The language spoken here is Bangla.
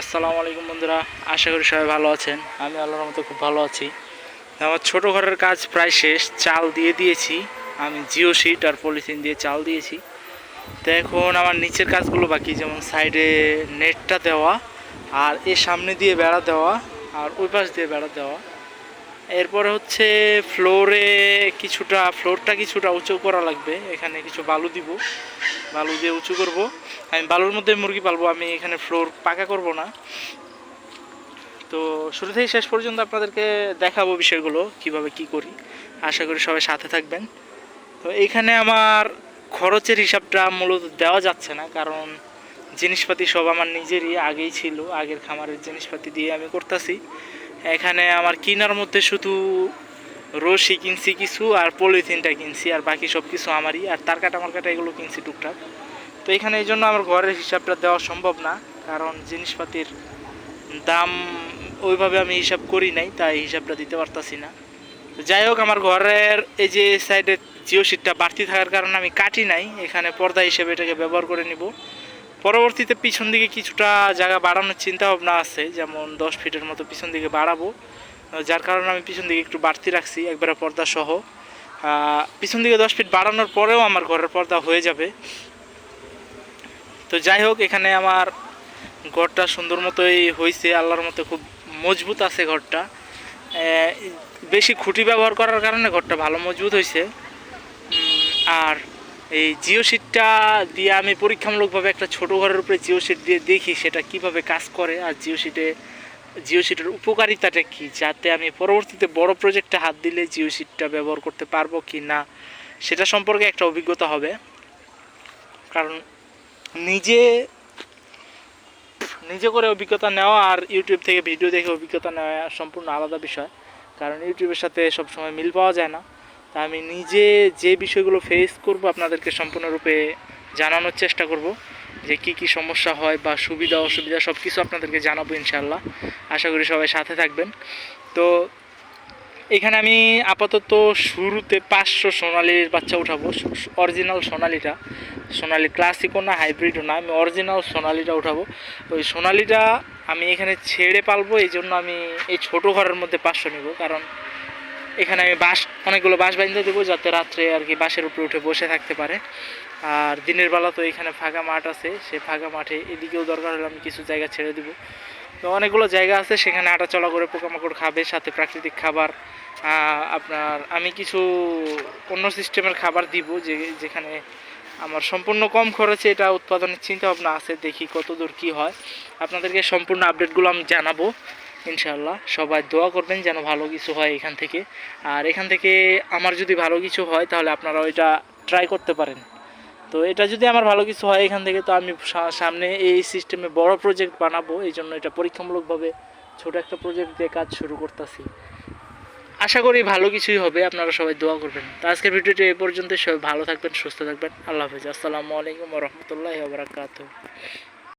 আসসালামু আলাইকুম বন্ধুরা, আশা করি সবাই ভালো আছেন। আমি আল্লাহর মতো খুব ভালো আছি। আমার ছোট ঘরের কাজ প্রায় শেষ, চাল দিয়ে দিয়েছি। আমি জিও শিট আর পলিথিন দিয়ে চাল দিয়েছি। তো এখন আমার নিচের কাজগুলো বাকি, যেমন সাইডে নেটটা দেওয়া আর এর সামনে দিয়ে বেড়া দেওয়া আর ওই পাশ দিয়ে বেড়া দেওয়া। এরপরে হচ্ছে ফ্লোরে কিছুটা, ফ্লোরটা কিছুটা উঁচু করা লাগবে। এখানে কিছু বালু দিব, বালু দিয়ে উঁচু করব। আমি বালুর মধ্যে মুরগি পালবো, আমি এখানে ফ্লোর পাকা করব না। তো শুরু থেকে শেষ পর্যন্ত আপনাদেরকে দেখাবো বিষয়গুলো, কীভাবে কি করি। আশা করি সবাই সাথে থাকবেন। তো এইখানে আমার খরচের হিসাবটা মূলত দেওয়া যাচ্ছে না, কারণ জিনিসপাতি সব আমার নিজেরই, আগেই ছিল, আগের খামারের জিনিসপাতি দিয়ে আমি করতেছি। এখানে আমার কিনার মধ্যে শুধু রশি কিনছি কিছু আর পলিথিনটা কিনছি, আর বাকি সব কিছু আমারই। আর তার কাটা মার কাটা এগুলো কিনছি টুকটাক। তো এখানে এই জন্য আমার ঘরের হিসাবটা দেওয়া সম্ভব না, কারণ জিনিসপাতির দাম ওইভাবে আমি হিসাব করি নাই, তাই হিসাবটা দিতে পারতাছি না। যাই হোক, আমার ঘরের এই যে সাইডে জিও সিটটা বাড়তি থাকার কারণে আমি কাটি নাই, এখানে পর্দা হিসেবে এটাকে ব্যবহার করে নিব। পরবর্তীতে পিছন দিকে কিছুটা জায়গা বাড়ানোর চিন্তা ভাবনা আছে, যেমন দশ ফিটের মতো পিছন দিকে বাড়াবো। যার কারণে আমি পিছন দিকে একটু বাড়তি রাখছি, একবারে পর্দা সহ পিছন দিকে দশ ফিট বাড়ানোর পরেও আমার ঘরের পর্দা হয়ে যাবে। তো যাই হোক, এখানে আমার ঘরটা সুন্দর মতোই হয়েছে আল্লাহর মতো খুব মজবুত আছে ঘরটা। বেশি খুঁটি ব্যবহার করার কারণে ঘরটা ভালো মজবুত হয়েছে আর এই জিও সিটটা দিয়ে আমি পরীক্ষামূলকভাবে একটা ছোট ঘরের উপরে জিও সিট দিয়ে দেখি সেটা কীভাবে কাজ করে, আর জিও সিটে জিও সিটের উপকারিতাটা কী, যাতে আমি পরবর্তীতে বড় প্রজেক্টে হাত দিলে জিও সিটটা ব্যবহার করতে পারব কি না সেটা সম্পর্কে একটা অভিজ্ঞতা হবে। কারণ নিজে নিজে করে অভিজ্ঞতা নেওয়া আর ইউটিউব থেকে ভিডিও দেখে অভিজ্ঞতা নেওয়া সম্পূর্ণ আলাদা বিষয়। কারণ ইউটিউবের সাথে সবসময় মিল পাওয়া যায় না। তা আমি নিজে যে বিষয়গুলো ফেস করব আপনাদেরকে সম্পূর্ণরূপে জানানোর চেষ্টা করব। যে কি কি সমস্যা হয় বা সুবিধা, অসুবিধা সব কিছু আপনাদেরকে জানাব ইনশাল্লাহ আশা করি সবাই সাথে থাকবেন। তো এখানে আমি আপাতত শুরুতে পাঁচশো সোনালির বাচ্চা উঠাবো, অরিজিনাল সোনালিটা। সোনালি ক্লাসিকও না হাইব্রিডও না, আমি অরিজিনাল সোনালিটা উঠাবো। ওই সোনালিটা আমি এখানে ছেড়ে পালবো, এই জন্য আমি এই ছোট ঘরের মধ্যে পাঁচশো নিব, কারণ এখানে আমি বাঁশ, অনেকগুলো বাঁশ বাইন্ধে দেবো, যাতে রাত্রে আর কি বাঁশের উপরে উঠে বসে থাকতে পারে। আর দিনের বেলা তো এখানে ফাঁকা মাঠ আছে, সেই ফাঁকা মাঠে এদিকেও দরকার হলে আমি কিছু জায়গা ছেড়ে দিব। তো অনেকগুলো জায়গা আছে, সেখানে হাঁটাচলা করে পোকামাকড় খাবে, সাথে প্রাকৃতিক খাবার আপনার আমি কিছু অন্য সিস্টেমের খাবার দিব, যে, যেখানে আমার সম্পূর্ণ কম খরচে এটা উৎপাদনের চিন্তা ভাবনা আছে, দেখি কত দূর কী হয়। আপনাদেরকে সম্পূর্ণ আপডেটগুলো আমি জানাব ইনশাল্লাহ সবাই দোয়া করবেন যেন ভালো কিছু হয় এখান থেকে। আর এখান থেকে আমার যদি ভালো কিছু হয়, তাহলে আপনারা ওইটা ট্রাই করতে পারেন। তো এটা যদি আমার ভালো কিছু হয় এখান থেকে, তো আমি সামনে এই সিস্টেমে বড় প্রজেক্ট বানাবো। এই জন্য এটা পরীক্ষামূলকভাবে ছোট একটা প্রজেক্ট দিয়ে কাজ শুরু করতেছি। আশা করি ভালো কিছুই হবে, আপনারা সবাই দোয়া করবেন। তো আজকের ভিডিওটি এ পর্যন্ত সবাই ভালো থাকবেন, সুস্থ থাকবেন, আল্লাহ হাফিজ। আসসালামু আলাইকুম রহমতুল্লাহ বারাকাতু